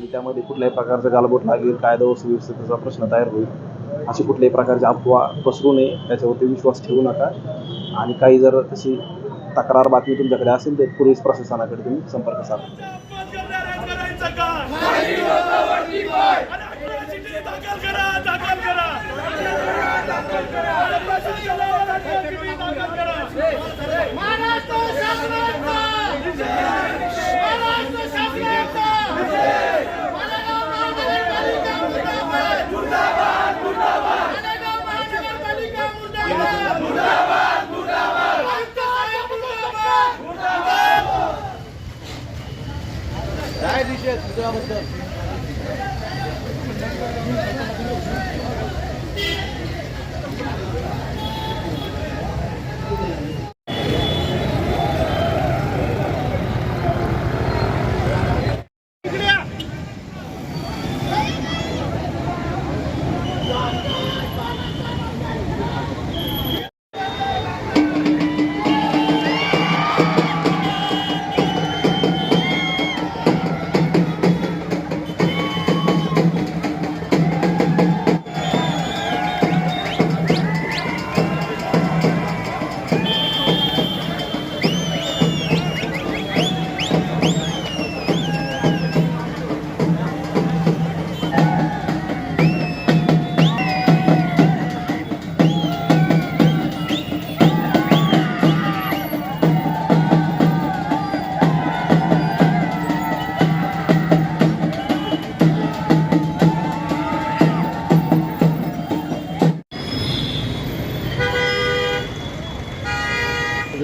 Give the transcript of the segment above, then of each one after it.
आणि त्यामध्ये कुठल्याही प्रकारचं गालबोट लागेल कायदा व सुव्यवस्थेचा प्रश्न तयार होईल. अशी कुठल्याही प्रकारची अफवा पसरू नये त्याच्यावरती विश्वास ठेवू नका. आणि काही जर तशी तक्रार बातमी तुमच्याकडे असेल तर पोलीस प्रशासनाकडे तुम्ही संपर्क साधा. Thank you.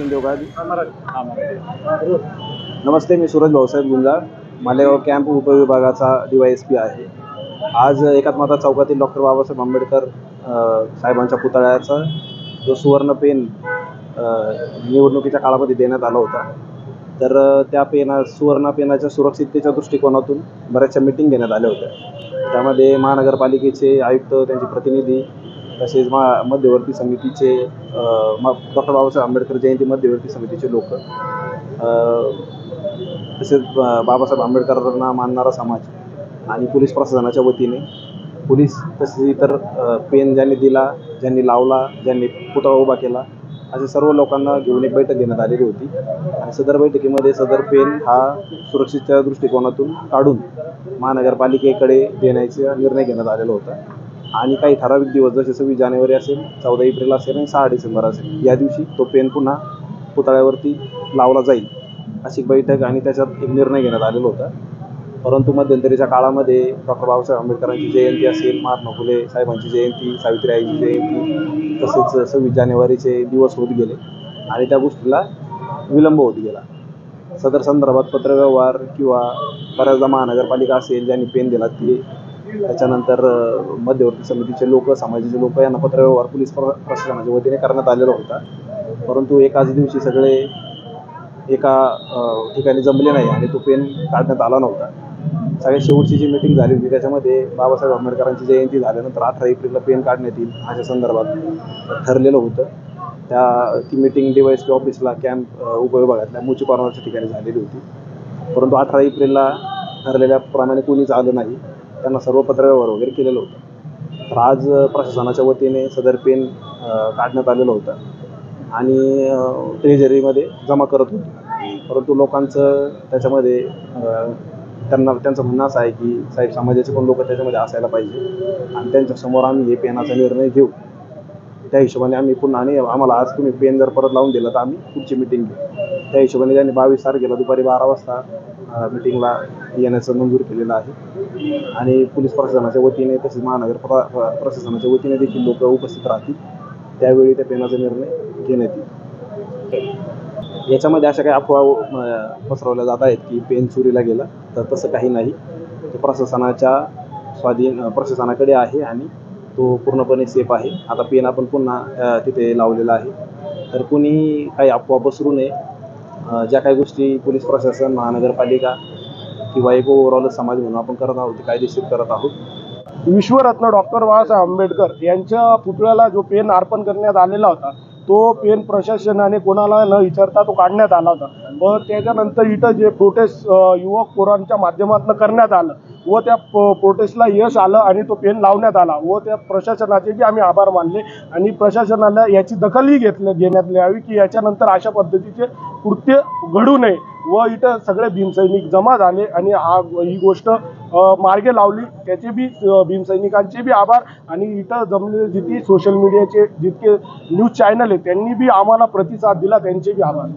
का आधी? नमस्ते मी सूरज भाऊसाहेब गुंजाळ. मालेगाव कॅम्प उपविभागाचा डीवाय पी आहे. आज एकात्मता चौकातील डॉक्टर बाबासाहेब आंबेडकर साहेबांच्या पुतळ्याचा जो सुवर्ण पेन निवडणुकीच्या काळामध्ये देण्यात आला होता. तर त्या पेना सुवर्ण पेनाच्या सुरक्षिततेच्या दृष्टिकोनातून बऱ्याचशा मिटिंग घेण्यात आल्या होत्या. त्यामध्ये महानगरपालिकेचे आयुक्त त्यांचे प्रतिनिधी तसेच मा मध्यवर्ती समितीचे डॉक्टर बाबासाहेब आंबेडकर जयंती मध्यवर्ती समितीचे लोक. तसेच बाबासाहेब आंबेडकरांना मानणारा समाज आणि पोलीस प्रशासनाच्या वतीने. पोलीस तसेच इतर पेन ज्यांनी दिला ज्यांनी लावला ज्यांनी पुतळा उभा केला असे सर्व लोकांना घेऊन एक बैठक घेण्यात आलेली होती. आणि सदर बैठकीमध्ये सदर पेन हा सुरक्षेच्या दृष्टिकोनातून काढून महानगरपालिकेकडे देण्याचा निर्णय घेण्यात आलेला होता. आणि काही ठराविक दिवस जसे सव्वीस जानेवारी असेल चौदा एप्रिल असेल आणि सहा डिसेंबर असेल या दिवशी तो पेन पुन्हा पुतळ्यावरती लावला जाईल अशी बैठक आणि त्याच्यात एक निर्णय घेण्यात आलेला होता. परंतु मध्यंतरीच्या काळामध्ये डॉक्टर बाबासाहेब आंबेडकरांची जयंती असेल महात्मा फुले साहेबांची जयंती सावित्रीआईची जयंती तसेच सव्वीस जानेवारीचे दिवस होत गेले आणि त्या गोष्टीला विलंब होत गेला. सदर संदर्भात पत्रव्यवहार किंवा बऱ्याचदा महानगरपालिका असेल ज्यांनी पेन दिला ती त्याच्यानंतर मध्यवर्ती समितीचे लोक समाजाचे लोक यांना पत्रव्यवहार पोलीस प्र प्रशासनाच्या वतीने करण्यात आलेला होता. परंतु एकाच दिवशी सगळे एका ठिकाणी जमले नाही आणि तो पेन काढण्यात आला नव्हता. सगळ्यात शेवटची जी मिटिंग झाली होती त्याच्यामध्ये बाबासाहेब आंबेडकरांची जयंती झाल्यानंतर अठरा एप्रिलला पेन काढण्यात येईल अशा संदर्भात ठरलेलं होतं. त्या ती मिटिंग डिवायस पी ऑफिसला कॅम्प उपविभागातल्या मुची कॉर्नरच्या ठिकाणी झालेली होती. परंतु अठरा एप्रिलला ठरलेल्याप्रमाणे कोणीच आलं नाही. त्यांना सर्व पत्रव्यवहार वगैरे केलेलं होतं. तर आज प्रशासनाच्या वतीने सदर पेन काढण्यात आलेलं होतं. आणि ट्रेझरीमध्ये जमा करत होतो. परंतु लोकांचं त्याच्यामध्ये त्यांना त्यांचं म्हणणं असं आहे की साहेब समाजाचे पण लोक त्याच्यामध्ये असायला पाहिजे. आणि त्यांच्यासमोर आम्ही हे पेनाचा निर्णय घेऊ. त्या हिशोबाने आम्ही पुन्हा आणि आम्हाला आज तुम्ही पेन जर परत लावून दिलं तर आम्ही पुढची मिटिंग घेऊ. त्या हिशोबाने त्यांनी बावीस तारखेला दुपारी बारा वाजता मिटिंगला येण्याचं मंजूर केलेलं आहे आणि पोलीस प्रशासनाच्या वतीने तसेच महानगर प्र प्रशासनाच्या वतीने देखील लोक उपस्थित राहतील. त्यावेळी त्या पेनाचा निर्णय घेण्यात येईल. याच्यामध्ये अशा काही अफवा पसरवल्या जात आहेत की पेन चोरीला गेला तर तसं काही नाही. ते प्रशासनाच्या स्वाधीन प्रशासनाकडे आहे आणि तो पूर्णपणे सेफ आहे. आता पेन आपण पुन्हा तिथे लावलेला आहे. तर कुणी काही अफवा पसरू नये. ज्या काही गोष्टी पोलीस प्रशासन महानगरपालिका किंवा एक ओव्हरऑल समाज म्हणून आपण करत आहोत ते कायदेशीर करत आहोत. विश्वरत्न डॉक्टर बाबासाहेब आंबेडकर यांच्या पुतळ्याला जो पेन अर्पण करण्यात आलेला होता तो पेन प्रशासनाने कोणाला न विचारता तो काढण्यात आला होता. व त्याच्यानंतर इथं जे प्रोटेस्ट युवक पोरांच्या माध्यमातून करण्यात आलं व त्या प्रोटेस्टला यश आलं आणि तो पेन लावण्यात आला. व त्या प्रशासनाचे बी आम्ही आभार मानले आणि प्रशासनाला याची दखलही घेतलं घेण्यात यावी की याच्यानंतर अशा पद्धतीचे कृत्य घडू नये. व इथं सगळे भीमसैनिक जमा झाले आणि हा ही गोष्ट मार्गे लावली. त्याचे बी भीमसैनिकांचे बी आभार. आणि इथं जमलेले जितके सोशल मीडियाचे जितके न्यूज चॅनल आहेत त्यांनी बी आम्हाला प्रतिसाद दिला त्यांचे बी आभार.